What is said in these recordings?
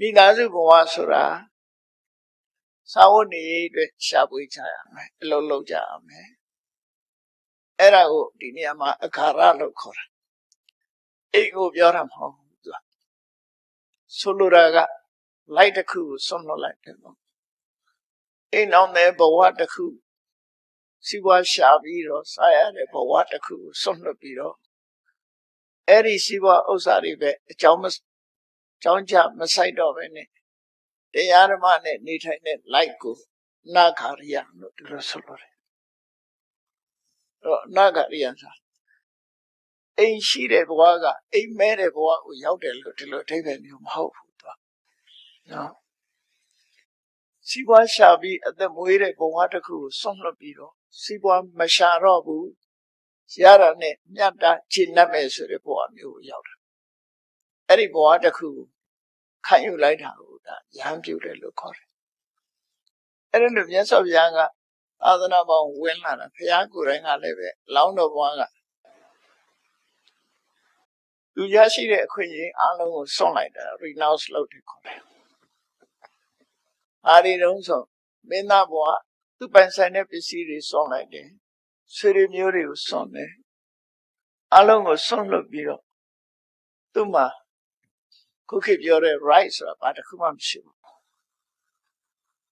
မိသားစုဘဝဆိုတာစာဝတ်နေရေးအတွက်ရှာဖွေကြရမယ်အလုပ်လုပ်ကြရမယ်အဲ့ဒါကိုဒီနေရာမှာအခါရလို့ခေါ်တာအိမ်ကိုပြောတာမဟုတ်ဘူးသူကဆိုလိုတာကလိုက်တစ်ခုကိုစွန့်လွတ်လိုက်တယ်ပေါ့အိမ်အောင်တဲ့ဘဝတစ်ခုစီးပွားရှာပြီးတော့စားရတဲ့ဘဝတစ်ခုကိုစွန့်လွတ်ပြီးတော့အဲ့ဒီစီးပွားဥစ္စာတွေပဲအကြောင်းမအ ကြောင်းကြမဆိုင်တော့ပဲနဲ့တရားဓမ္မနဲ့နေထိုင်တဲ့ light ကိုနာခါရိယလို့ဒီလိုဆိုလို့တယ်အဲ့တော့နာခါရိယဆိုအိမ်ရှိတဲ့ဘဝကအိမ်မဲတဲ့ဘဝကိုရောက်တယ်လို့ဒီလိုအထိပ္ပယ်မျိုးမဟုတ်ဘူးသူကနော်စီးပွားရှာပြီးအသက်မွေးတဲ့ဘဝတစ်ခုကိုဆွန့်လွတ်ပြီးတော့စီးပွားမရှာတော့ဘူးရတာနဲ့မြတ်တာရှင်းတတ်မယ်ဆိုတဲ့ဘဝမျိုးကိုရောက်တာအဲ့ဒီဘဝတစ်ခုကို ခံယူလိုက်တာကိုဒါရဟန်းပြုတယ်လို့ခေါ်တယ်အဲ့ဒါလို့မြတ်စွာဘုရားကသာသနာပေါင်းဝင်လာတာဘုရားကိုယ်တိုင်ကလည်းပဲလောင်းတော်ဘဝကသူရရှိတဲ့အခွင့်အရေးအလုံးကိုစွန့်လိုက်တာ renounce လုပ်တယ်ခေါ်တယ်အားဒီတုံးဆိုမင်းသားဘဝသူပိုင်ဆိုင်တဲ့ပစ္စည်းတွေစွန့်လိုက်တယ်ဆွေတွေမျိုးတွေကိုစွန့်တယ်အလုံးကိုစွန့်လွတ်ပြီးတော့သူ့မှာ ခုခေတ်ပြောတဲ့ right ဆိုတာဘာတစ်ခုမှမရှိဘူး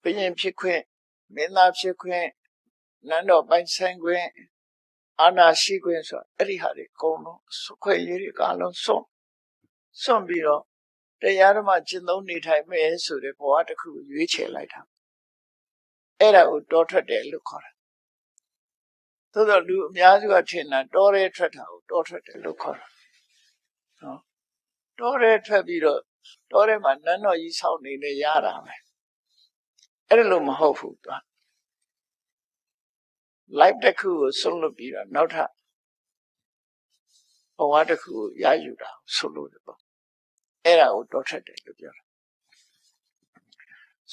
ဘုရင်ဖြစ်ခွင့်မင်းသားဖြစ်ခွင့်နန်းတော်ပိုင်ဆိုင်ခွင့်အာဏာရှိခွင့်ဆိုတာအဲ့ဒီဟာတွေအကုန်လုံးစွခွင့်ရေးတွေအကုန်လုံးစွန့်စွန့်ပြီးတော့တရားဓမ္မကျင့်သုံးနေထိုင်မယ်ဆိုတဲ့ဘဝတစ်ခုကိုရွေးချယ်လိုက်တာအဲ့ဒါကိုတောထွက်တယ်လို့ခေါ်တာသို့တော့လူအများစုကထင်တာတောရဲထွက်တာကိုတောထွက်တယ်လို့ခေါ်တာနော် တောရဲထွက်ပြီးတော့တောထဲမှာနန်းတော်ကြီးဆောက်နေလေရတာပဲအဲ့ဒါလို့မဟုတ်ဘူးသူက live တစ်ခုကိုဆုံးလို့ပြီးတော့နောက်ထပ်ဘဝတစ်ခုကိုရယူတာဆိုလို့တယ်ပေါ့အဲ့ဒါကိုတောထွက်တယ်လို့ပြောတာ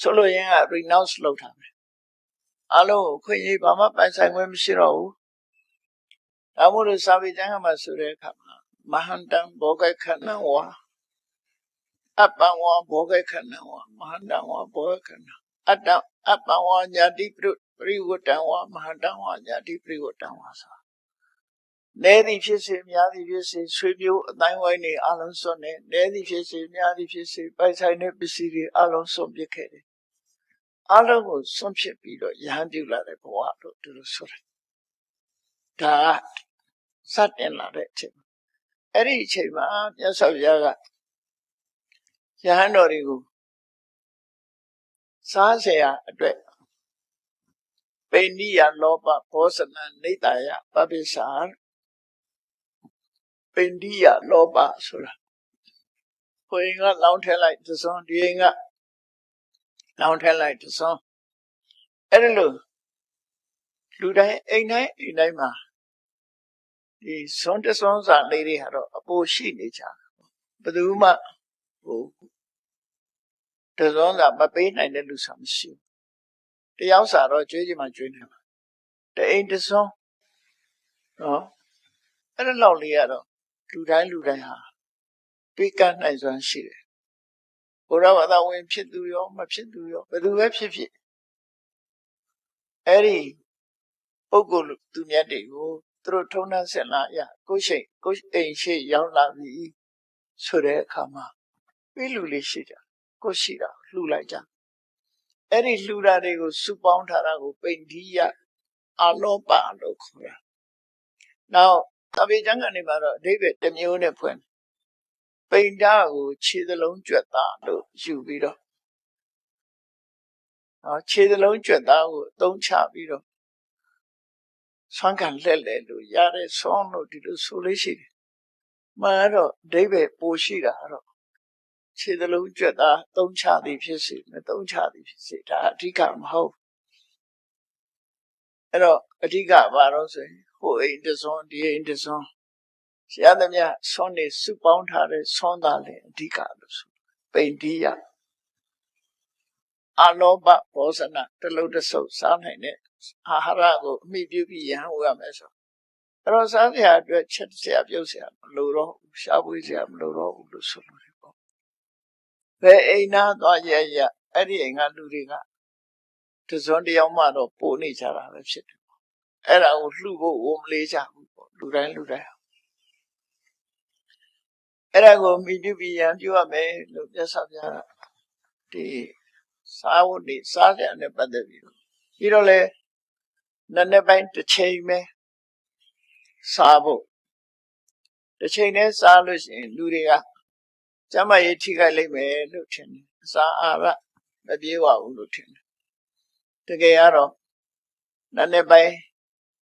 ဆိုလို့ရင်က renounce လုပ်တာပဲအလုံးကိုခွင့်ရေးဘာမှပိုင်ဆိုင်ခွင့်မရှိတော့ဘူးဒါမို့လို့စာပေကျမ်းကမှဆိုတဲ့အခါမှာ မဟန္တံဘောဂခဏဝါအပ္ပံဝါဘောဂခဏဝါမဟန္တံဝါဘောဂခဏအတ္တအပ္ပံဝါညာတိပရိဝတ္တံဝါမဟန္တံဝါညာတိပရိဝတ္တံဝါဆိုနေသည်ဖြစ်စေများသည်ဖြစ်စေဆွေမျိုးအတိုင်းဝိုင်းနေအလုံးစွန့်နေနေသည်ဖြစ်စေများသည်ဖြစ်စေပိုင်ဆိုင်တဲ့ပစ္စည်းတွေအလုံးစွန့်ပစ်ခဲ့တယ်အလုံးကိုစွန့်ဖြစ်ပြီးတော့ရဟန်းပြုလာတဲ့ဘဝလို့သူတို့ဆိုတယ်ဒါကစတင်လာတဲ့အချိန် အဲ့ဒီအချိန်မှာမြတ်စွာဘုရားကရဟန်းတော်တွေကိုစားเสียအတွက်ပိဏိယလောဘဘောဇနနေတယပပိစ္ဆာပိဏိယလောဘဆိုတာဘုရင်ကလောင်းထဲလိုက်သစွန်ဒီရင်ကလောင်းထဲလိုက်သစွန်အဲ့ဒါလို့လူတိုင်းအိမ်တိုင်းအိမ်တိုင်းမှာ ဒီစွန်တစွန်စာလေးတွေကတော့အပိုရှိနေကြဘယ်သူမှဟိုတစွန်စာမပေးနိုင်တဲ့လူစာမရှိဘူးတယောက်စာတော့ကျွေးချင်မှကျွေးနေမှာတအိမ်တစွန်နော်အဲ့ဒါလောက်လေးကတော့လူတိုင်းလူတိုင်းဟာပေးကမ်းနိုင်စွမ်းရှိတယ်ဘုရားဘာသာဝင်ဖြစ်သူရောမဖြစ်သူရောဘယ်သူပဲဖြစ်ဖြစ်အဲ့ဒီပုဂ္ဂိုလ်သူမြတ်တွေကို သူတို့ထုံနှံဆင်လာရကိုရှိန်ကိုအိမ်ရှိရောက်လာပြီဆိုတဲ့အခါမှာပြီးလူလေးရှိကြကိုရှိတာလှူလိုက်ကြအဲ့ဒီလှူတာတွေကိုစုပေါင်းထားတာကိုပိန္ဒိယအလောပလို့ခေါ်တာနောက်တပိကျမ်းကနေမှာတော့အဓိပ္ပာယ်တစ်မျိုးနဲ့ဖွင့်ပိန္ဒကိုခြေသလုံးကြွက်သားလို့ယူပြီးတော့နော်ခြေသလုံးကြွက်သားကိုအသုံးချပြီးတော့ ဆွမ်းကန်လှက်လေလို့ရတဲ့ဆွမ်းလို့ဒီလိုဆိုလေးရှိတယ်။မှန်တော့အဓိပ္ပာယ်ပိုရှိတာတော့ခြေသလုံးကြွက်သားသုံးချသည်ဖြစ်စေမသုံးချသည်ဖြစ်စေဒါအဓိကမဟုတ်အဲ့တော့အဓိကဘာလို့ဆိုရင်ဟိုအိမ်တစွန်းဒီအိမ်တစွန်းရသမျှဆွမ်းနေစုပေါင်းထားတဲ့ဆွမ်းသားလေအဓိကလို့ဆိုပိန္တိယ အလောဘဘောဇနတလုံးတဆုပ်စားနိုင်တဲ့အာဟာရကိုအမိပြုပြီးရဟန်းဝရမယ်ဆိုအဲ့တော့စားစရာအတွက်ချက်စရာပြုတ်စရာမလိုတော့ဘူးရှားပွေးစရာမလိုတော့ဘူးလို့ဆိုလို့ဘယ်အိမ်နာသွားရရအဲ့ဒီအိမ်ကလူတွေကတစွန်းတယောက်မှတော့ပို့နေကြတာပဲဖြစ်တယ်အဲ့ဒါကိုလှူဖို့ဝမလေးကြဘူးပေါ့လူတိုင်းလူတိုင်းအဲ့ဒါကိုမိပြုပြီးရန်ပြုရမယ်လို့ပြသပြတာဒီ စာဝတ်ဒီစားတဲ့နဲ့ပတ်သက်ပြီးတော့ပြီးတော့လေနည်းနည်းပိုင်းတစ်ချိန်ပဲစားဖို့တစ်ချိန်နဲ့စားလို့ရှိရင်လူတွေကကျမရေးထိခိုက်လိမ့်မယ်လို့ထင်တယ်အစာအာရမပြေဝဘူးလို့ထင်တယ်တကယ်ကတော့နည်းနည်းပိုင်း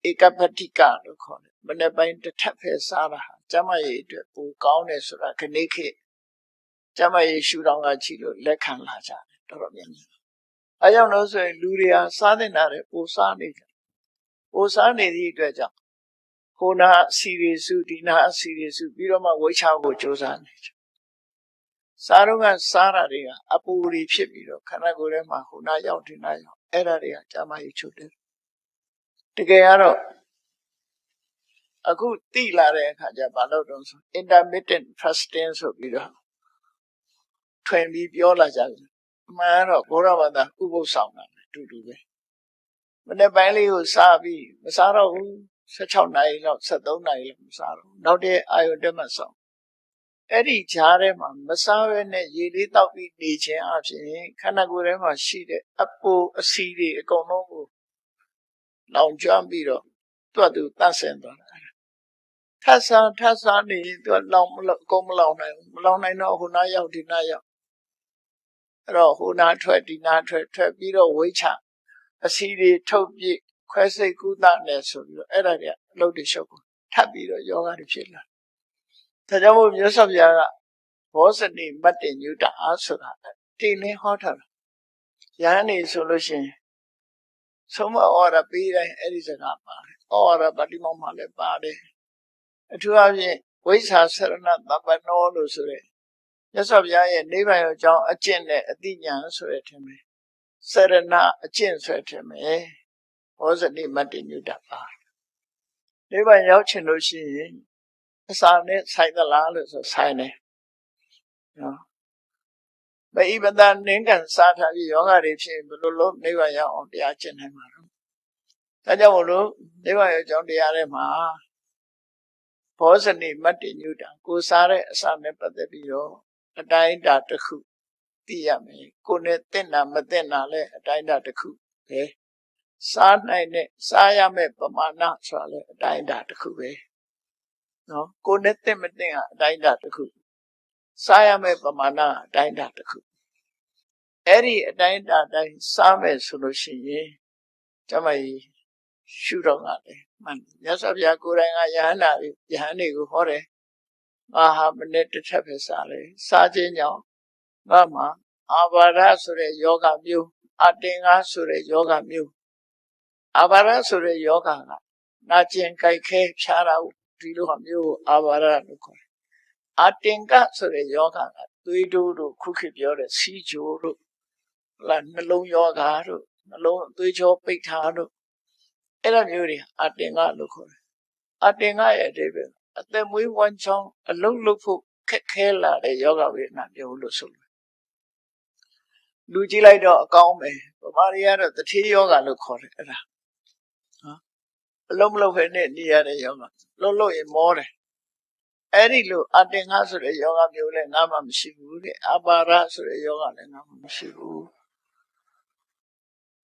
ဧကပတိကလို့ခေါ်တယ်မနေ့ပိုင်းတစ်ထပ်ပဲစားတာကျမရေးအတွက်ပိုကောင်းတယ်ဆိုတာခဏခေတ်ကျမရေးရှူတော်ကကြည့်လို့လက်ခံလာကြတယ် တော်တော်များများအဲကြောင့်လို့ဆိုရင်လူတွေဟာစားတဲ့နာတွေပိုစားနေတယ်ပိုစားနေသည့်အတွက်ကြောင့်ကိုနာစီရီစုဒီနာစီရီစုပြီးတော့မှဝိချာကိုစ조사နေတယ်စားတော့ကစားတာတွေကအပူတွေဖြစ်ပြီးတော့ခန္ဓာကိုယ်ထဲမှာဟိုနာရောက်ဒီနာရောက်အဲ့ဒါတွေကကျမကြီးချုပ်တယ်တကယ်ကတော့အခုတိလာတဲ့အခါကျဘာလို့တော့ဆို intermittent fasting ဆိုပြီးတော့ထွင်ပြီးပြောလာကြတယ်အ မှန်တော့ဘုရားဘာသာဥပုသ်ဆောင်တာအတူတူပဲမနေ့ပိုင်းလေးကိုစားပြီးမစားတော့ဘူး16နာရီလောက်73နာရီလောက်မစားတော့နောက်တဲ့အာယုတက်မှဆောင်အဲ့ဒီကြားထဲမှာမစားဘဲနဲ့ရေလေးတောက်ပြီးနေခြင်းအပြင်ခန္ဓာကိုယ်ထဲမှာရှိတဲ့အပူအစီတွေအကုန်လုံးကိုလောင်ကျွမ်းပြီးတော့သူ့အတူတန့်စင်သွားတာထပ်စားထပ်စားနေသူကလောင်မလောင်အကုန်မလောင်နိုင်ဘူးမလောင်နိုင်တော့ဟိုနားရောက်ဒီနားရောက် အဲ့တော့ဟိုနားထွက်ဒီနားထွက်ထွက်ပြီးတော့ဝိချအစီတွေထုတ်ပြစ်ခွဲစိတ်ကုသနဲ့ဆိုပြီးတော့အဲ့ဒါတွေအလုပ်တွေရှုပ်ကိုထပ်ပြီးတော့ယောဂတွေဖြစ်လာဒါကြောင့်မို့မြတ်စွာဘုရားကဘောဇနိမတ်တင်ညုတာအားဆိုတာတင်လင်းဟောထားတာရဟန်းနေဆိုလို့ရှိရင်ဆုံးမဩရပေးတိုင်းအဲ့ဒီစကားပါတယ်ဩရပတိမောမှာလည်းပါတယ်အထူးအဖြင့်ဝိဇ္ဇာဆရဏတပ္ပနောလို့ဆိုရဲ မြတ်စွာဘုရားရဲ့နိဗ္ဗာန်ရဲ့အကြောင်းအကျင့်နဲ့အတိညာဆိုရထင်မယ်ဆရဏအကျင့်ဆိုရထင်မယ်ဘောဇနိမတ်တင်ညုတာပါနိဗ္ဗာန်ရောက်ချင်လို့ရှိရင်အစာနဲ့ဆိုင်သလားလို့ဆိုဆိုင်တယ်နော်မအိပဒနင်းကန်စားထားပြီးယောဂတွေဖြစ်ဘယ်လိုလုပ်နိဗ္ဗာန်ရောက်အောင်တရားကျင့်နိုင်မှာလဲဒါကြောင့်မလို့နိဗ္ဗာန်ရောက်ကြောင်းတရားထဲမှာဘောဇနိမတ္တိညုတာကိုစားတဲ့အစာနဲ့ပတ်သက်ပြီးတော့ အတိုင်းတာတစ်ခုသိရမယ်ကိုနဲ့တင့်တာမတင့်တာလည်းအတိုင်းတာတစ်ခုပဲစားနိုင်တဲ့စားရမယ့်ပမာဏဆိုတာလည်းအတိုင်းတာတစ်ခုပဲနော်ကိုနဲ့တင့်မတင့်ကအတိုင်းတာတစ်ခုစားရမယ့်ပမာဏအတိုင်းတာတစ်ခုအဲ့ဒီအတိုင်းတာတိုင်းစားမယ်ဆိုလို့ရှိရင်ကျမကြီးရှုတော့ကလည်းမှန်မြတ်စွာဘုရားကိုယ်တိုင်ကယဟန္တာယဟန်တွေကိုဟောတယ် ငါဟာမနေ့တစ်ထပ်ပဲစားတယ်စားခြင်းကြောင့်ငါမှာအာဘာရဆိုတဲ့ယောဂမျိုးအတင်ကားဆိုတဲ့ယောဂမျိုးအာဘာရဆိုတဲ့ယောဂကနာကျင်ကြိုက်ခဲဖြားတာဒီလိုဟာမျိုးအာဘာရလို့ခေါ်တယ်အတင်ကဆိုတဲ့ယောဂကသွေးတိုးတို့ခုခေတ်ပြောတဲ့စီးချိုတို့လာနှလုံးယောဂတို့နှလုံးသွေးကြောပိတ်ထားတို့အဲ့လိုမျိုးတွေအတင်ကလို့ခေါ်တယ်အတင်ကရဲ့အဓိပ္ပာယ် အသက်မွေးဝမ်းချောင်းအလုံးလုံးဖို့ခက်ခဲလာတဲ့ယောဂဝေဒနာမျိုးလို့ဆိုလို့လူကြည့်လိုက်တော့အကောင်းပဲဗမာတွေကတော့တတိယောဂလို့ခေါ်တယ်အဲ့ဒါနော်အလုံးမလုံးဖဲနဲ့နေရတဲ့ယောဂလုံးလုံးရင်မောတယ်အဲ့ဒီလိုအတင်ငါဆိုတဲ့ယောဂမျိုးလည်းငါမှမရှိဘူးတဲ့အပါရဆိုတဲ့ယောဂလည်းငါမှမရှိဘူး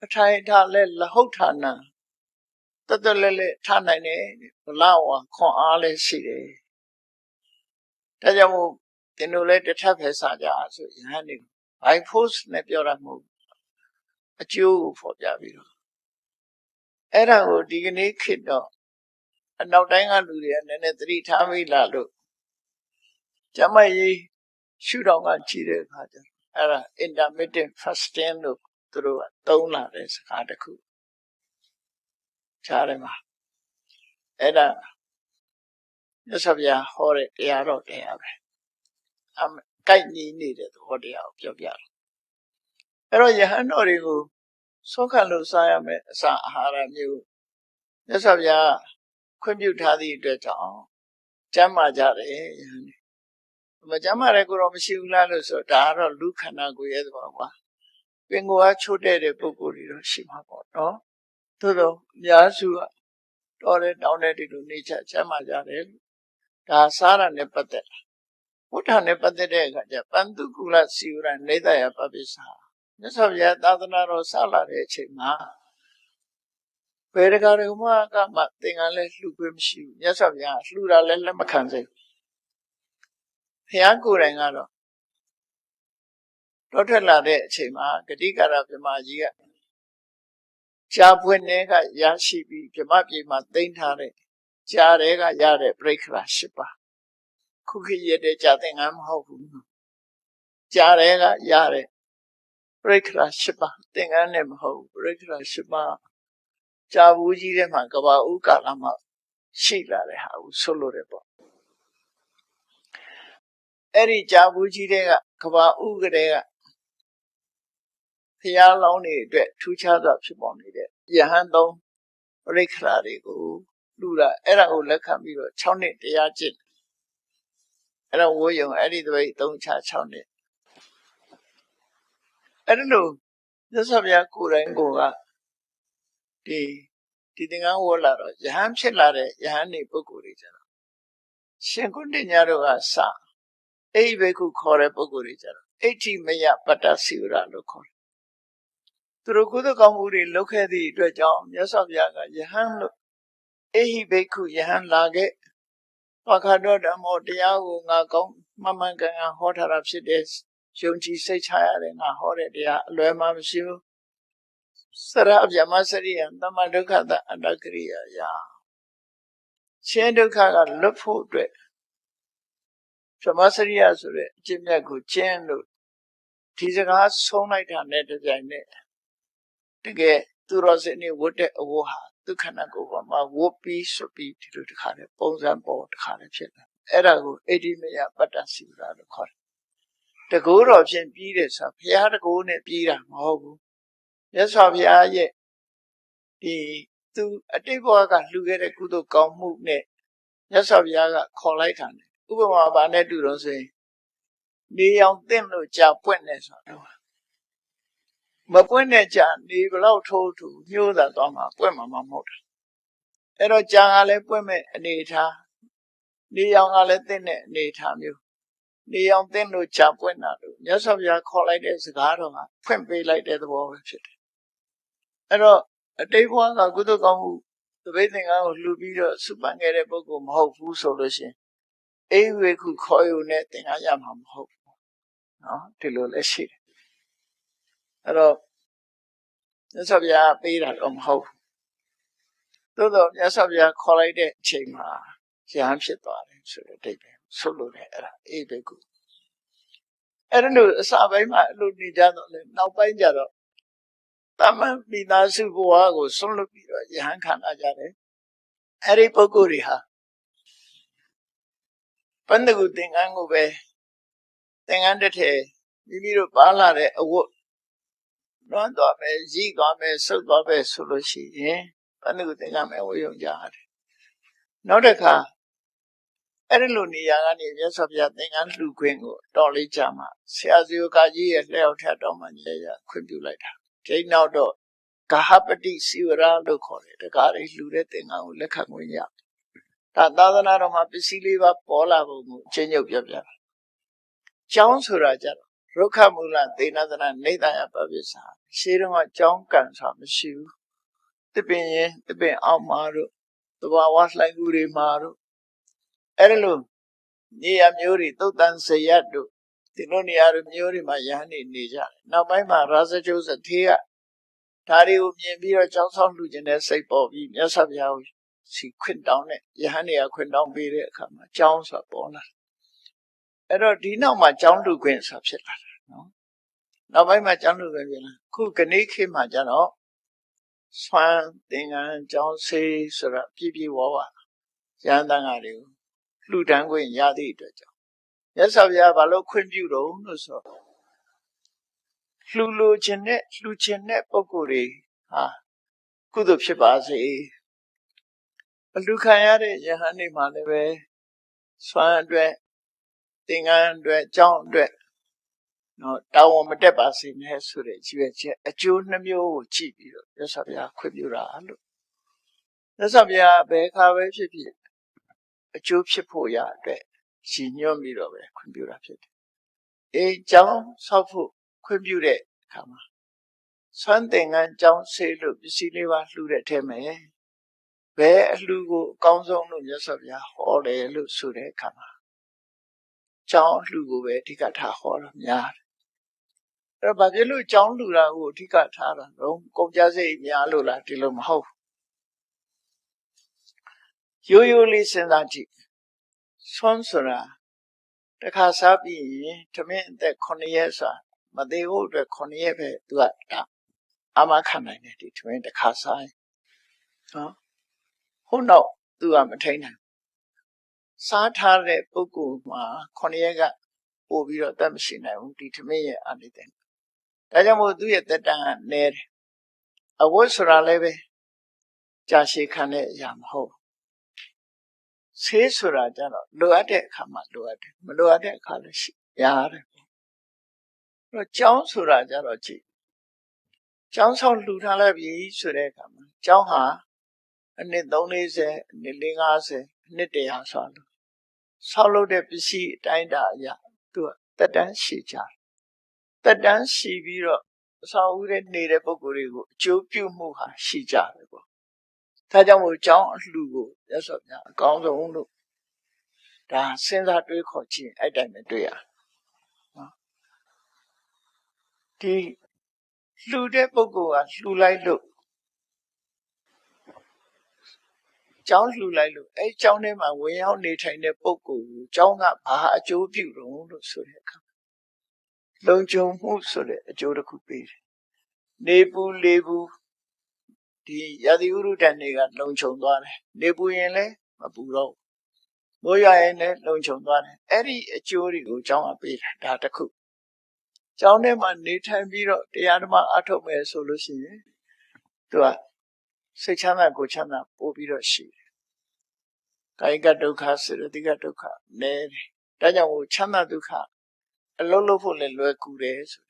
အထိုင်ထားလဲလဟုတ်ဌာန တတလဲလဲထားနိုင်တယ်ဘလာဝခွန်အားလဲရှိတယ်ဒါကြောင့်မို့တင်တို့လဲတစ်ထပ်ပဲစားကြဆိုရဟန်းနေ by force နဲ့ပြောတာမဟုတ်အကျိုးကိုဖော်ပြပြီးတော့အဲ့ဒါကိုဒီကနေ့ခေတ်တော့အနောက်တိုင်းကလူတွေကနည်းနည်းသတိထားမိလာလို့ကျမကြီးရှုတော်ကကြည့်တဲ့အခါကျအဲ့ဒါ intermittent fasting လို့သူတို့ကသုံးလာတဲ့စကားတစ်ခု ခြားတယ်မှာအဲ့ဒါမြတ်စွာဘုရားဟောတဲ့တရားတော်တရားပဲအကိုက်ညီနေတဲ့သဘောတရားကိုပြောပြတယ်အဲ့တော့ယဟန်တော်တွေကိုဆုံးခံလို့စားရမယ်အစာအာဟာရမျိုးမြတ်စွာဘုရားခွင့်ပြုထားသည့်အတွက်ကြောင့်ကျမ်းမာကြတယ်ယဟန်မကြမ်းမာတဲ့ကိုယ်တော့မရှိဘူးလားလို့ဆိုတော့ဒါကတော့လူခန္ဓာကိုယ်ရဲ့သဘောပါပင်ကိုယ်ကချိုးတဲ့တဲ့ပုဂ္ဂိုလ်တွေတော့ရှိမှာပေါ့နော် သို့တော့အများစုကတော်တဲ့တောင်းတဲ့ဒီလိုနေချကျမ်းမာကြတယ်လို့ဒါစားရနဲ့ပတ်သက်တာဘုဒ္ဓနဲ့ပတ်သက်တဲ့အခါကျပန္တုကုလစီဝရနေတယပပိစာမြတ်စွာဘုရားသာသနာတော်စလာတဲ့အချိန်မှာဘယ်တကားတွေမှကမှသင်္ကန်းလဲလှူခွင့်မရှိဘူးမြတ်စွာဘုရားလှူတာလဲလက်မခံစေဘူးဘုရားကိုယ်တိုင်ကတော့တော့ထွက်လာတဲ့အချိန်မှာဂတိကာရပြမကြီးက ရှားပွင့်တဲ့ကရရှိပြီးပြမပြေမှာတိမ့်ထားတဲ့ကြားတဲ့ကရတဲ့ပြိခရာ၈ပါးခုခေတ်ရတဲ့ကြာသင်္ကန်းမဟုတ်ဘူးကြားတဲ့ကရတဲ့ပြိခရာ၈ပါးသင်္ကန်းနဲ့မဟုတ်ဘူးပြိခရာ၈ပါးကြာဘူးကြီးတဲ့မှာကဘာဥကာလမှာရှိလာတဲ့ဟာကိုဆိုလို့ရပေါ့အဲ့ဒီကြာဘူးကြီးတဲ့ကကဘာဥကတဲ့က ဖျားလောင်းတွေအတွက်ထူးခြားစွာဖြစ်ပေါ်နေတဲ့ယဟန်သုံးပရိခရာတွေကိုလူတာအဲ့ဒါကိုလက်ခံပြီးတော့6နှစ်တရားကျင့်အဲ့တော့ဝိုးယုံအဲ့ဒီတပိတ်3ချ6နှစ်အဲ့ဒါလို့သစ္စာပြကိုယ်တိုင်ကိုကဒီဒီသင်္ကန်းဝေါ်လာတော့ယဟန်ဖြစ်လာတဲ့ယဟန်နေပုဂ္ဂိုလ်တွေကြတော့ရှင်ကုဏ္ဏညာတို့ကစအိဘိကုခေါ်တဲ့ပုဂ္ဂိုလ်တွေကြတော့အဋ္ဌိမယပတ္တစီဝရလို့ခေါ်တယ် သူတို့ကုသကောင်းမှုတွေလုပ်ခဲ့သည့်အတွက်ကြောင့်မြတ်စွာဘုရားကယဟန်လို့အေဟိဘိက္ခုယဟန်လာခဲ့ပခါတော့ဓမ္မောတရားကိုငါကောင်းမှန်မှန်ကန်ကန်ဟောထားတာဖြစ်တဲ့ယုံကြည်စိတ်ချရတယ်ငါဟောတဲ့တရားအလွယ်မှမရှိဘူးစရအပြမစရိယသမဒုက္ခတအတ္တကရိယာယာရှင်ဒုက္ခကလွတ်ဖို့အတွက်ဗြဟ္မစရိယဆိုတဲ့အကျင့်မြတ်ကိုကျင့်လို့ဒီစကားဆုံးလိုက်တာနဲ့တပြိုင်နက် တကယ်သူတော်စင်နေဝတ်တဲ့အဝတ်ဟာဒုက္ခနာကိုပေါ်မှာဝတ်ပြီးဆွပြီးဒီလိုတခါနဲ့ပုံစံပေါ်တခါနဲ့ဖြစ်လာအဲ့ဒါကိုအိဒီမယပတ္တစီရာလို့ခေါ်တယ်တကူတော်ဖြင့်ပြီးတယ်ဆိုဘုရားတကူနဲ့ပြီးတာမဟုတ်ဘူးမြတ်စွာဘုရားရဲ့ဒီသူအတိတ်ဘဝကလှူခဲ့တဲ့ကုသိုလ်ကောင်းမှုနဲ့မြတ်စွာဘုရားကခေါ်လိုက်တာနဲ့ဥပမာဘာနဲ့တူတော့ဆိုရင်နေအောင်တင့်လို့ကြာပွင့်နေဆိုတော့ မပွင့်တဲ့ကြာနေဘလောက်ထိုးထူညှိုးတာတော့မှပွင့်မှာမဟုတ်တာအဲ့တော့ကြာကလည်းပွင့်မဲ့အနေထားနေအောင်ကလည်းတင့်တဲ့အနေထားမျိုးနေအောင်တင့်လို့ကြာပွင့်တာလို့မြတ်စွာဘုရားခေါ်လိုက်တဲ့စကားတော်ကဖွင့်ပေးလိုက်တဲ့သဘောပဲဖြစ်တယ်အဲ့တော့အတိတ်ဘဝကကုသကောင်းမှုသပိတ်သင်္ကန်းကိုလှူပြီးတော့စုပန်ခဲ့တဲ့ပုဂ္ဂိုလ်မဟုတ်ဘူးဆိုလို့ရှိရင်အိဝေခုခေါ်ယူနဲ့သင်္ကန်းရမှာမဟုတ်ဘူးနော်ဒီလိုလည်းရှိတယ် အဲ့တော့မြတ်စွာဘုရားပေးတာတော့မဟုတ်ဘူးသို့တော့မြတ်စွာဘုရားခေါ်လိုက်တဲ့အချိန်မှာရဟန်းဖြစ်သွားတယ်ဆိုတဲ့အတိတ်ပဲဆိုလို့လည်းအဲ့ဒါအိဝေခုအဲ့ဒါလို့အစပိုင်းမှာအလိုနေကြတော့လေနောက်ပိုင်းကျတော့တမန်မိသားစုဘဝကိုဆွန့်လွတ်ပြီးတော့ယဟန်ခံလာကြတယ်အဲ့ဒီပုဂ္ဂိုလ်တွေဟာပန္နကုသင်္ကန်းကိုပဲသင်္ကန်းတစ်ထည်မိမိတို့ပါလာတဲ့အဝတ် လွမ်းသွားမယ်ရည်သွားမယ်ဆုပ်သွားမယ်ဆိုလို့ရှိရင်ပန္နကုသင်္ကန်းပဲဝေယုံကြရတယ်နောက်တစ်ခါအဲ့ဒီလိုနေရာကနေမြတ်စွာဘုရားသင်္ကန်းလှူခွင့်ကိုတော်လေးကြမှာဆရာစီယကကြီးရဲ့လျှောက်ထက်တော်မှရေရခွင့်ပြုလိုက်တာချိန်နောက်တော့ဂဟပတိစီဝရလို့ခေါ်တယ်တကားလေးလှူတဲ့သင်္ကန်းကိုလက်ခံခွင့်ရဒါသာသနာတော်မှာပစ္စည်းလေးပါပေါ်လာပုံကိုအချင်းချုပ်ပြပြတာကျောင်းဆိုတာကြတော့ ရုခမူလသေနသနာနေတယပပစ္စာရှေးတုန်းကကျောင်းကန်ဆိုတာမရှိဘူးတပင်ရင်တပင်အောက်မှာတို့တဘာဝလှိုင်းကူတွေမှာတို့အဲ့ဒါလို့နေရမျိုးတွေသုတ်တန်စရတ်တို့ဒီလိုနေရာမျိုးတွေမှာရဟန်းနေနေကြတယ်နောက်ပိုင်းမှာရာဇကျိုးစသေးကဒါတွေကိုမြင်ပြီးတော့ကြောင်းဆောင်လူကျင်တဲ့စိတ်ပေါ်ပြီးမြတ်စွာဘုရားကိုစီခွင့်တောင်းတဲ့ယဟန်တွေကခွင့်တောင်းပေးတဲ့အခါမှာကြောင်းဆိုတာပေါ်လာ အဲ့တော့ဒီနောက်မှာကြောင်းလူခွင့်ဆိုတာဖြစ်လာတာနော်နောက်ပိုင်းမှာကြောင်းလူခွင့်ဖြစ်လာခုကနေ့ခေတ်မှာကျတော့ဆွမ်းသင်္ကန်းကြောင်းဆေးဆိုတာပြည့်ပြည့်ဝဝရဟန်းတန်ဃာတွေကိုလှူဒန်းခွင့်ရသည့်အတွက်ကြောင့်မြတ်စွာဘုရားဘာလို့ခွင့်ပြုတော့လို့ဆိုတော့လှူလိုခြင်းနဲ့လှူခြင်းနဲ့ပုံကိုယ်တွေဟာကုသိုလ်ဖြစ်ပါစေအလှခံရတဲ့ယဟန်နေမှာလည်းပဲစွမ်းအတွက် သင်္ကန်းအတွက်အကြောင်းအတွက်နော်တာဝန်မတက်ပါစေနဲ့ဆိုတဲ့ကြည့်ရချက်အကျိုးနှမျိုးကိုကြည့်ပြီးတော့မြတ်စွာဘုရားခွင့်ပြုတာလို့မြတ်စွာဘုရားဘယ်ခါပဲဖြစ်ဖြစ်အကျိုးဖြစ်ဖို့ရအတွက်ရှင်ညွှန်ပြီးတော့ပဲခွင့်ပြုတာဖြစ်တယ်။အေးကြောင်းဆောက်ဖို့ခွင့်ပြုတဲ့အခါမှာဆွမ်းသင်္ကန်းကြောင်းဆေးလို့ပစ္စည်းလေးပါလှူတဲ့အထက်မှာဘယ်အလှူကိုအကောင်းဆုံးလို့မြတ်စွာဘုရားဟောတယ်လို့ဆိုတဲ့အခါမှာ ကြောင်းလှူကိုပဲအဓိကထားဟောတာများတယ်။အဲ့တော့ဘာဖြစ်လို့ကြောင်းလှူတာကိုအဓိကထားတာတော့ကုန်ကြစိတ်များလို့လားဒီလိုမဟုတ်ဘူး။ရိုးရိုးလေးစဉ်းစားကြည့်။ဆွမ်းဆိုတာတစ်ခါစားပြီးရင်ထမင်းအသက်9ရက်စာမသေးဘူးအတွက်9ရက်ပဲသူကဒါအာမခံနိုင်တယ်ဒီထမင်းတစ်ခါစားရင်နော်ဟုတ်တော့သူကမထိန်နိုင် စားထားတဲ့ပုဂ္ဂိုလ်မှာ9ရက်ကပို့ပြီးတော့တတ်မရှိနိုင်ဘူးဒီထမင်းရဲ့အနေနဲ့ဒါကြောင့်မို့သူ့ရဲ့တက်တန်ကနည်းတယ်အဝတ်ဆိုတာလည်းပဲကြာရှည်ခံတဲ့အရာမဟုတ်ဆေးဆိုတာကြတော့လိုအပ်တဲ့အခါမှာလိုအပ်တယ်မလိုအပ်တဲ့အခါလည်းရှိရတယ်တော့ကျောင်းဆိုတာကြတော့ကြည့်ကျောင်းဆောင်လှူထားလိုက်ပြီဆိုတဲ့အခါမှာကျောင်းဟာအနှစ်340အနှစ်450အနှစ်100ဆိုလို့ ဆောက်လုပ်တဲ့ပစ္စည်းအတိုင်းတာအရာသူကတက်တန်းရှိကြတယ်တက်တန်းရှိပြီးတော့အဆောင်ဦးတဲ့နေတဲ့ပုံကိုယ်တွေကိုအကျိုးပြုမှုဟာရှိကြတယ်ပေါ့ဒါကြောင့်မို့ကျောင်းအလှူကိုရသော်များအကောင်းဆုံးလို့ဒါစဉ်းစားတွေးခေါ်ခြင်းအဲ့တိုင်းပဲတွေ့ရတယ်ဒီလှူတဲ့ပုဂ္ဂိုလ်ကလှူလိုက်လို့ ကျောင်းလှူလိုက်လို့အဲကျောင်းထဲမှာဝင်ရောက်နေထိုင်တဲ့ပုဂ္ဂိုလ်ကိုကျောင်းကဘာအကျိုးပြုတော့လို့ဆိုတဲ့အခါလုံခြုံမှုဆိုတဲ့အကျိုးတစ်ခုပေးတယ်။နေပူလေပူဒီရာသီဥတုတန်တွေကလုံခြုံသွားတယ်။နေပူရင်လည်းမပူတော့ဘူး။မိုးရွာရင်လည်းလုံခြုံသွားတယ်။အဲ့ဒီအကျိုးတွေကိုကျောင်းကပေးတာဒါတစ်ခု။ကျောင်းထဲမှာနေထိုင်ပြီးတော့တရားဓမ္မအထုတ်မယ်ဆိုလို့ရှိရင်သူက စိတ်ချမ်းသာကိုယ်ချမ်းသာပို့ပြီးတော့ရှိတယ်ကာယကဒုက္ခစေတသိကဒုက္ခနည်းတယ်ဒါကြောင့်ဟိုချမ်းသာဒုက္ခအလုံးလုံးဖို့လည်းလွယ်ကူတယ်ဆို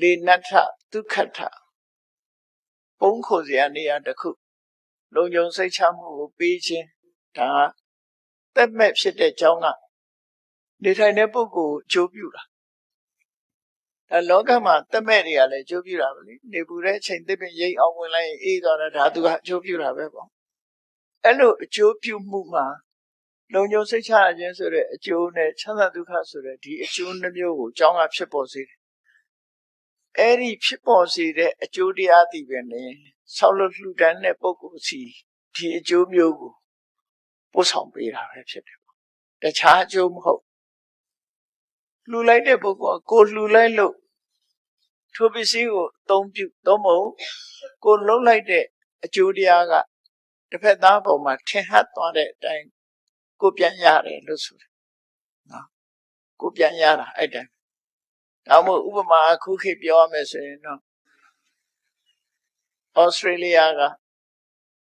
လေနတ်ထဒုက္ခထပုံခိုစရာနေရာတစ်ခုလုံခြုံစိတ်ချမှုကိုပေးခြင်းဒါသက်မဲ့ဖြစ်တဲ့ကြောင်းကနေထိုင်တဲ့ပုဂ္ဂိုလ်အကျိုးပြုတာ ဒါလောကမှာသက်မဲ့တွေကလည်းအကျိုးပြုတာပဲလေနေပူတဲ့အချိန်သစ်ပင်ရိပ်အောင်ဝင်လိုက်ရင်အေးသွားတာဒါသူကအကျိုးပြုတာပဲပေါ့အဲ့လိုအကျိုးပြုမှုမှာလုံခြုံစိတ်ချရခြင်းဆိုတဲ့အကျိုးနဲ့ချမ်းသာဒုက္ခဆိုတဲ့ဒီအကျိုးနှမျိုးကိုအကြောင်းကဖြစ်ပေါ်စေတယ်။အဲ့ဒီဖြစ်ပေါ်စေတဲ့အကျိုးတရားတည်ပဲနဲ့ဆောက်လုပ်လှူဒန်းတဲ့ပုဂ္ဂိုလ်စီဒီအကျိုးမျိုးကိုပို့ဆောင်ပေးတာပဲဖြစ်တယ်။တခြားအကျိုးမဟုတ်လှူလိုက်တဲ့ပုဂ္ဂိုလ်ကကိုလှူလိုက်လို့ ထိုပစ္စည်းကိုအသုံးပြုသုံးဖို့ကိုလှုပ်လိုက်တဲ့အကျိုးတရားကတစ်ဖက်သားပုံမှာထင်ဟပ်သွားတဲ့အတိုင်းကိုပြန်ရတယ်လို့ဆိုတယ်နော်ကိုပြန်ရတာအဲ့တိုင်းဒါမှမဟုတ်ဥပမာအခုခေတ်ပြောရမယ်ဆိုရင်တော့ဩစတြေးလျက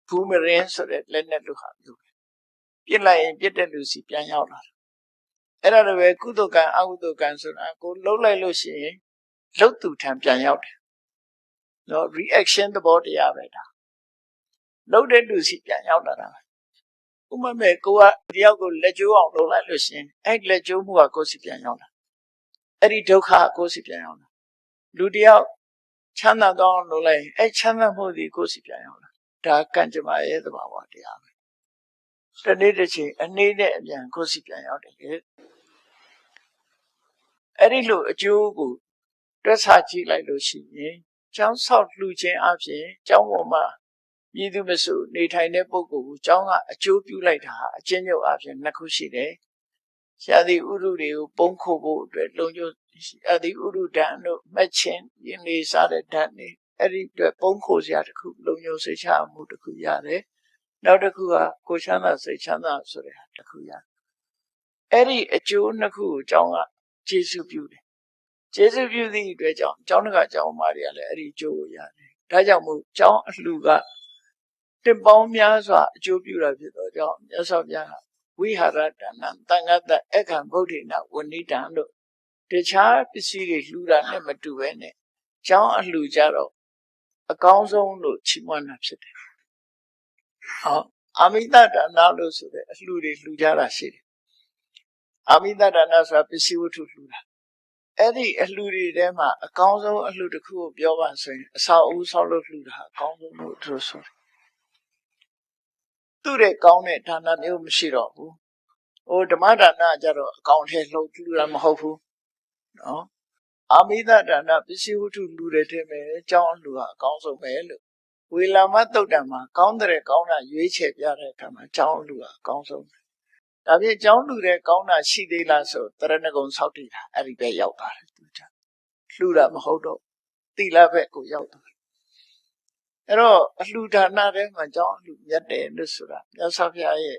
ဘူမရင်ဆိုတဲ့လက်နဲ့လူဟာလူပြစ်လိုက်ရင်ပြစ်တဲ့လူစီပြန်ရောက်လာတယ်အဲ့ဒါလိုပဲကုသကံအကုသကံဆိုတာကိုလှုပ်လိုက်လို့ရှိရင် လှုပ်သူထံပြန်ရောက်တယ်နော် reaction သဘောတရားပဲဒါလှုပ်တဲ့လူစီပြန်ရောက်လာတာဥမမဲ့ကိုကတယောက်ကိုလက်ကျိုးအောင်လုပ်လိုက်လို့ရှင်အဲ့လက်ကျိုးမှုကကိုယ်စီပြန်ရောက်လာအဲ့ဒီဒုက္ခကိုယ်စီပြန်ရောက်လာလူတယောက်ချမ်းသာကောင်းလုပ်လိုက်အဲ့ချမ်းသာမှုဒီကိုယ်စီပြန်ရောက်လာဒါကံကြမ္မာရဲ့သဘာဝတရားပဲတနေ့တစ်ချိန်အနေနဲ့အပြန်ကိုယ်စီပြန်ရောက်တယ်လေအဲ့ဒီလိုအကျိုးကို တွက်ဆကြည့်လိုက်လို့ရှိရင်ကျောင်းဆောက်လှူခြင်းအပြင်ကျောင်းပေါ်မှာမည်သူမဆိုနေထိုင်တဲ့ပုဂ္ဂိုလ်ကိုကျောင်းကအကျိုးပြုလိုက်တာအချင်းချုပ်အပြင်နှစ်ခုရှိတယ်။ရှားသည့်ဥရုတွေကိုပုံခုဖို့အတွက်လုံခြုံရှားသည့်ဥရုဓာတ်တို့မှတ်ချင်းရင်းနေစားတဲ့ဓာတ်တွေအဲ့ဒီအတွက်ပုံခုစရာတစ်ခုလုံခြုံစိတ်ချမှုတစ်ခုရတယ်။နောက်တစ်ခုကကိုချမ်းသာစိတ်ချမ်းသာဆိုတဲ့တစ်ခုရတယ်။အဲ့ဒီအကျိုးနှစ်ခုကိုကျောင်းကကျေစုပြုတယ်။ ကျေစုပြုသည့်အတွက်ကြောင့်ကျောင်းတကကျောင်းသားတွေကလည်းအဲ့ဒီအကျိုးကိုရတယ်။ဒါကြောင့်မို့ကျောင်းအလှူကတင်ပေါင်းများစွာအကျိုးပြုတာဖြစ်တော့ကြောင့်မြတ်စွာဘုရားဝိဟာရဒါနတန်ခါတအခံဗုဒ္ဓေနဝဏိတံလို့တခြားပစ္စည်းတွေလှူတာနဲ့မတူပဲနဲ့ကျောင်းအလှူကြတော့အကောင်းဆုံးလို့ချီးမွမ်းတာဖြစ်တယ်ဟောအာမိတဒါနလို့ဆိုတဲ့အလှူတွေလှူကြတာရှိတယ်အာမိတဒါနဆိုတာပစ္စည်းဝတ္ထုလှူတာ အဲ့ဒီအလှူတွေထဲမှာအကောင်းဆုံးအလှူတစ်ခုကိုပြောပါဆိုရင်အဆောက်အဦဆောက်လို့လှူတာအကောင်းဆုံးလို့သူတို့ဆိုတယ်သူ့ရဲ့ကောင်းတဲ့ဒါနမျိုးမရှိတော့ဘူးဟိုဓမ္မဒါနကြတော့အကောင်းထဲလှုပ်လှူတာမဟုတ်ဘူးနော်အာမိတဒါနပစ္စည်းဝတ္ထုလှူတဲ့ထဲမှာအကြောင်းအလှူဟာအကောင်းဆုံးပဲလို့ဝေလာမတုတ်တံမှာကောင်းတဲ့ကောင်းတာရွေးချယ်ပြတဲ့အခါမှာအကြောင်းအလှူဟာအကောင်းဆုံးပဲ ဒါပြင်အကြောင်းလှူတဲ့ကောင်းတာရှိသေးလားဆိုတရဏဂုံဆောက်တည်တာအဲ့ဒီပဲရောက်သွားတယ်သူကလှူတာမဟုတ်တော့တိလဘက်ကိုရောက်သွားတယ်အဲ့တော့အလှူဒါနထဲမှာအကြောင်းအလှူမြတ်တယ်လို့ဆိုတာမြတ်စွာဘုရားရဲ့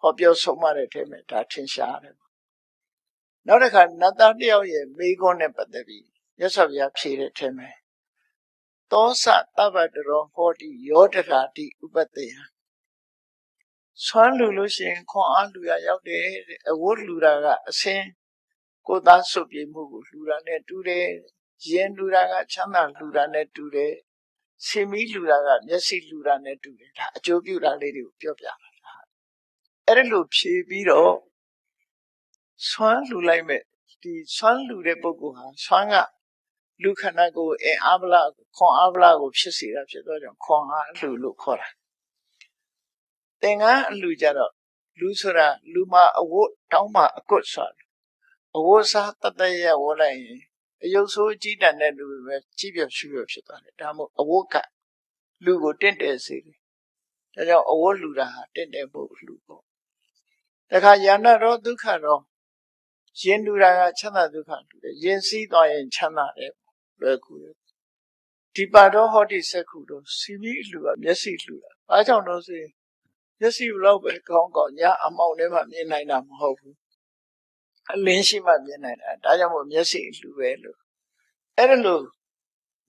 ဟောပြောဆုံးမတဲ့ထဲမှာဒါထင်ရှားတယ်နောက်တစ်ခါနတ်သားတယောက်ရဲ့မိခွန်းနဲ့ပတ်သက်ပြီးမြတ်စွာဘုရားဖြေတဲ့ထဲမှာသောစတဗ္ဗတရောဟောတိယောတရာတိဥပတ္တယ ဆွမ်းလူလို့ရှိရင်ခွန်အားလူရရောက်တယ်တဲ့အဝတ်လူတာကအစင်းကိုသားစုပ်ပြေမှုကိုလူတာနဲ့တူတယ်ရင်လူတာကချမ်းသာလူတာနဲ့တူတယ်ဆင်မီလူတာကမျက်စိလူတာနဲ့တူတယ်ဒါအကျိုးပြုတာလေးတွေကိုပြောပြတာအဲ့ဒါလို့ဖြေပြီးတော့ဆွမ်းလူလိုက်မဲ့ဒီဆွမ်းလူတဲ့ပုဂ္ဂိုလ်ဟာဆွမ်းကလူခန္ဓာကိုယ်အင်အားဗလာခွန်အားဗလာကိုဖြစ်စေတာဖြစ်တော့ကြောင့်ခွန်အားအလူလို့ခေါ်တာ သင်္ကန်းအလူကြတော့လူဆိုတာလူမအဝတ်တောင်းမအကွတ်ဆိုတာအဝတ်စားတတရဝလိုက်ရင်အယုတ်ဆိုးကြီးတန်တဲ့လူပဲကြီးပြဖြူပြဖြစ်သွားတယ်ဒါမှမဟုတ်အဝတ်ကလူကိုတင့်တယ်စေတယ်ဒါကြောင့်အဝတ်လူတာဟာတင့်တယ်ဖို့လူပေါ့တခါယန္တရောဒုက္ခရောရင်လူတာကချမ်းသာဒုက္ခလူတယ်ရင်စည်းသွားရင်ချမ်းသာတယ်လွယ်ကူတယ်ဒီပါတော့ဟောဒီစက်ခုတော့စီမီလူကမျက်စိလူတာဘာကြောင့်လို့ဆိုရင် မျက်စိဘလောက်ပဲကောင်းကောင်းညအမောင်ထဲမှာမြင်နိုင်တာမဟုတ်ဘူးအလင်းရှိမှမြင်နိုင်တာဒါကြောင့်မို့မျက်စိလူပဲလို့အဲ့ဒါလို့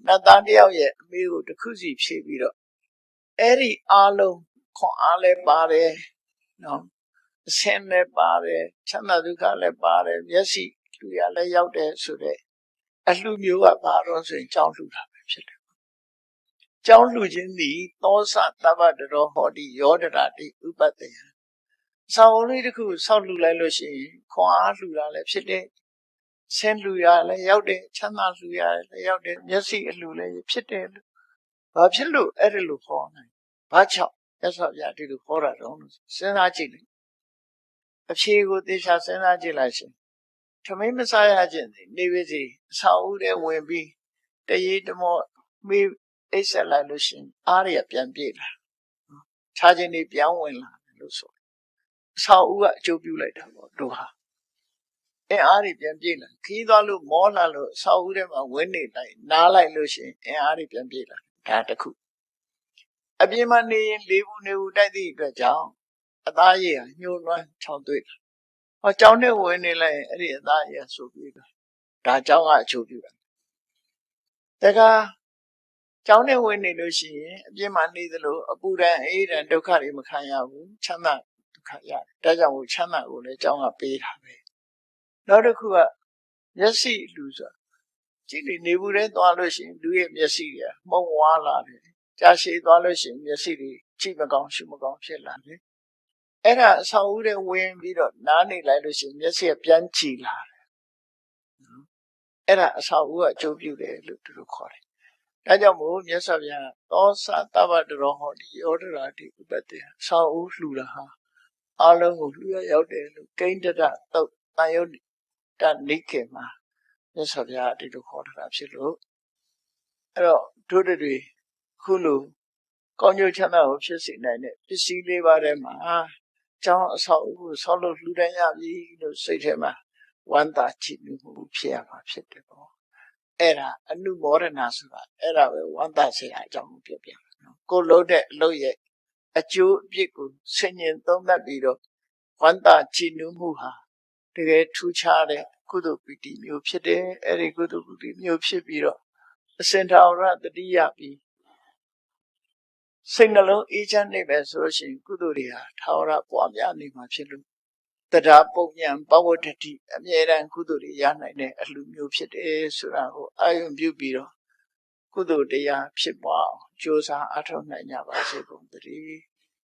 နတ်သားတယောက်ရဲ့အမေကိုတစ်ခုစီဖြေပြီးတော့အဲ့ဒီအားလုံးခွန်အားလဲပါတယ်နော်အစင်းလည်းပါတယ်ချမ်းသာဒုက္ခလည်းပါတယ်မျက်စိလူရလည်းရောက်တယ်ဆိုတဲ့အလှမျိုးကဘာတော့ဆိုရင်ကြောင်းလှူတာပဲဖြစ်တယ် ကြောင်းလှူခြင်းသည်သောစတဗ္ဗတရောဟောတိယောဒရာတိဥပတ္တယဆောင်းလေးတစ်ခုဆောက်လှူလိုက်လို့ရှိရင်ခွန်အားလှူတာလည်းဖြစ်တယ်ဆင်းလှူရလည်းရောက်တယ်ချမ်းသာလှူရလည်းရောက်တယ်မျက်စိအလှူလည်းဖြစ်တယ်လို့ဘာဖြစ်လို့အဲ့ဒါလို့ခေါ်နိုင်ဘာကြောင့်ရသော်ပြဒီလိုခေါ်တာတော့စဉ်းစားကြည့်လိုက်အဖြေကိုသေချာစဉ်းစားကြည့်လိုက်ရှင်ထမင်းမစားရခြင်းဒီနေပါစီအဆောက်အဦထဲဝင်ပြီးတရေတမောမေး အိတ်ဆက်လိုက်လို့ရှင်အားရပြန်ပြေးလာခြားခြင်းတွေပြန်ဝင်လာတယ်လို့ဆိုအဆောက်အဦကအကျိုးပြုလိုက်တာပေါ့တို့ဟာအင်အားတွေပြန်ပြေးလာခီးသွားလို့မောလာလို့အဆောက်အဦထဲမှာဝင်နေလိုက်နားလိုက်လို့ရှင်အင်အားတွေပြန်ပြေးလာဒါတခုအပြင်မှာနေရင်လေးဘူးနေဘူးတိုက်သည့်အတွက်ကြောင့်အသားရည်ဟာညှိုးနွမ်းချောင်းသွေးဟောကြောင်းနဲ့ဝင်နေလိုက်အဲ့ဒီအသားရည်ဆိုပြီးတော့ဒါကြောင်းကအချိုးပြတာတခါ ကြောင်းနဲ့ဝင်နေလို့ရှိရင်အပြစ်မှနေသလိုအပူဒဏ်အေးဒဏ်ဒုက္ခတွေမခံရဘူးချမ်းသာဒုက္ခရတယ်ဒါကြောင့်မို့ချမ်းသာကိုလည်းကြောင်းကပေးတာပဲနောက်တစ်ခုကမျက်စိလူဆိုကြည့်နေနေဘူးတဲ့သွားလို့ရှိရင်လူရဲ့မျက်စိကမှုံဝါလာတယ်ကြာရှည်သွားလို့ရှိရင်မျက်စိတွေကြည့်မကောင်းရှုမကောင်းဖြစ်လာတယ်အဲ့ဒါအဆောင်ဦးတဲ့ဝင်ပြီးတော့နားနေလိုက်လို့ရှိရင်မျက်စိကပြန်ကြည်လာတယ်အဲ့ဒါအဆောင်ဦးကအကျိုးပြုတယ်လို့သူတို့ခေါ်တယ် ဒါကြောင့်မို့မြတ်စွာဘုရားသောစာတဗ္ဗတရောဟောဒီယောဒရာတိဥပတ္တေအဆောင်ဦးလှူတာဟာအလုံးကိုလှူရရောက်တယ်လို့ကိန္ဒရတုတ်တန်ယုတ်တနိခေမှာမြတ်စွာဘုရားဒီလိုခေါ်တာဖြစ်လို့အဲ့တော့တို့တွေခုလိုကောင်းကျိုးချမ်းသာကိုဖြစ်စေနိုင်တဲ့ပစ္စည်းလေးပါးထဲမှာကျောင်းအဆောက်အဦကိုဆောက်လို့လှူဒန်းရပြီလို့စိတ်ထဲမှာဝမ်းသာကြည်နူးမှုဖြစ်ရမှာဖြစ်တယ်ပေါ့ အဲ့ဒါအနုမောဒနာဆိုတာအဲ့ဒါပဲဝမ်းသာစေအကြောင်းကိုပြောပြမှာနော်ကိုလို့တဲ့အလုပ်ရဲ့အကျိုးအပြစ်ကိုဆင်ញင်သုံးသပ်ပြီးတော့ဝမ်းသာကြည်နူးမှုဟာတကယ်ထူးခြားတဲ့ကုသိုလ်ပီတိမျိုးဖြစ်တယ်အဲ့ဒီကုသိုလ်ပီတိမျိုးဖြစ်ပြီးတော့အစင်ထာဝရတတိယပြီးစိတ်နှလုံးအေးချမ်းနေမယ်ဆိုလို့ရှိရင်ကုသိုလ်တွေဟာထာဝရပွားများနေမှာဖြစ်လို့ တရားပုံညာပဝတ္တိအမြဲတမ်းကုသိုလ်တွေရနိုင်တဲ့အလှမျိုးဖြစ်တယ်ဆိုတာကိုအာရုံပြုပြီးတော့ကုသိုလ်တရားဖြစ်ပွားအောင်ကြိုးစားအထောက်နိုင်ကြပါစေကုန်သတည်း